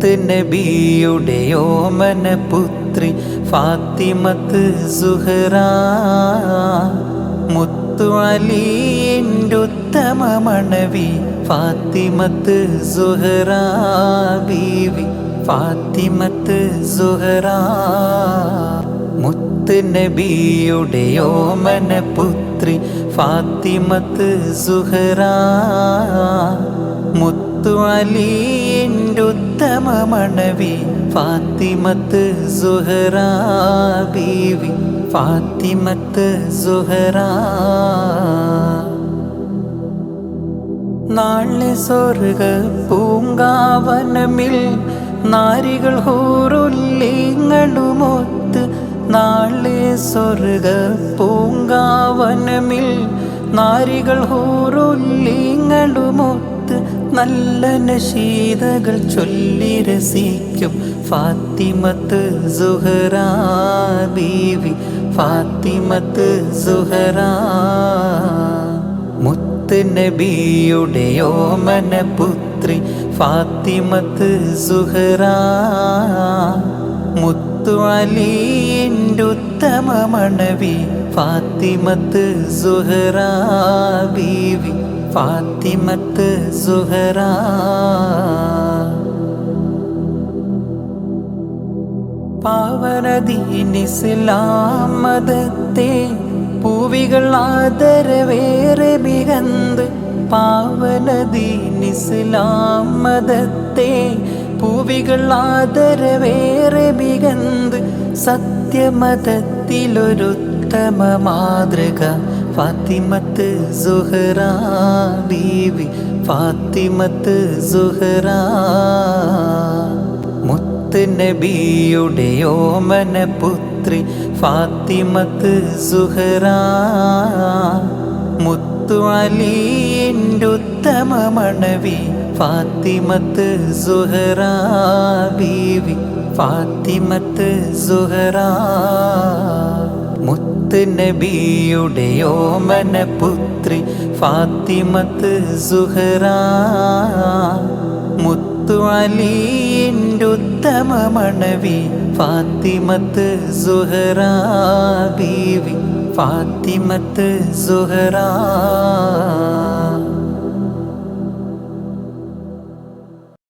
മുത്ത് നബിയുടെ ഓമന പുത്രി ഫാത്തിമത്ത് സുഹറ. മുത്തു അലിന്റെ ഉത്തമ മണവി ഫാത്തിമത്ത് സുഹറ. ബീവി ഫാത്തിമത്ത് സുഹറ. മുത്ത് നബിയുടെ ഓമന പുത്രി ഫാത്തിമത്ത് സുഹറ. മുത്തു അലിന്റെ ഉത്തമ മണവി ഫാത്തിമത്ത് സുഹറ. ബീവി ഫാത്തിമത്ത് നാളെ സ്വർഗ പൂങ്കാവനമിൽ നാരികൾ ഹൂറുല്ലിങ്ങളുമൊത്ത് നാളെ സ്വർഗ പൂങ്കാവനമിൽ നാരികൾ ഹൂറുല്ലിങ്ങളുമൊത്ത് നല്ല നശീതകൾ ചൊല്ലി രസിക്കും ഫാത്തിമത്ത് സുഹറാ ബീവി ഫാത്തിമത്ത് സുഹറാ. മുത്ത് നബിയുടെ ഓമന പുത്രി ഫാത്തിമത്ത് സുഹറാ. മുത്തു അലിന്റെ ഉത്തമ മണവി ഫാത്തിമത്ത് സുഹറാ ബീവി. ഫാത്തിമത്ത് സുഹറ. പാവനദീനിസ്ലാം മതത്തെ പൂവികൾ ആദരവേറെ മികന്ത്. പാവനദീനിസ്ലാം മതത്തെ പൂവികൾ ആദരവേറെ മികന്ത്. സത്യമതത്തിലൊരുത്തമ മാതൃക. ഫാത്തിമത്ത് സുഹറ ബീവി. ഫാത്തിമത്ത് സുഹറ. മുത്ത് നബിയുടെ ഓമന പുത്രി. ഫാത്തിമത്ത് സുഹറ. മുത്തു അലിന്റെ ഉത്തമ മണവി. ഫാത്തിമത്ത് സുഹറ ബീവി. ഫാത്തിമത്ത് സുഹറ. മുത്ത് നബിയുടെ ഓമന പുത്രി ഫാത്തിമത്ത് സുഹറ. മുത്തു അലിന്റെ ഉത്തമ മണവി ഫാത്തിമത്ത് സുഹറ. ബീവി ഫാത്തിമത്ത് സുഹറ.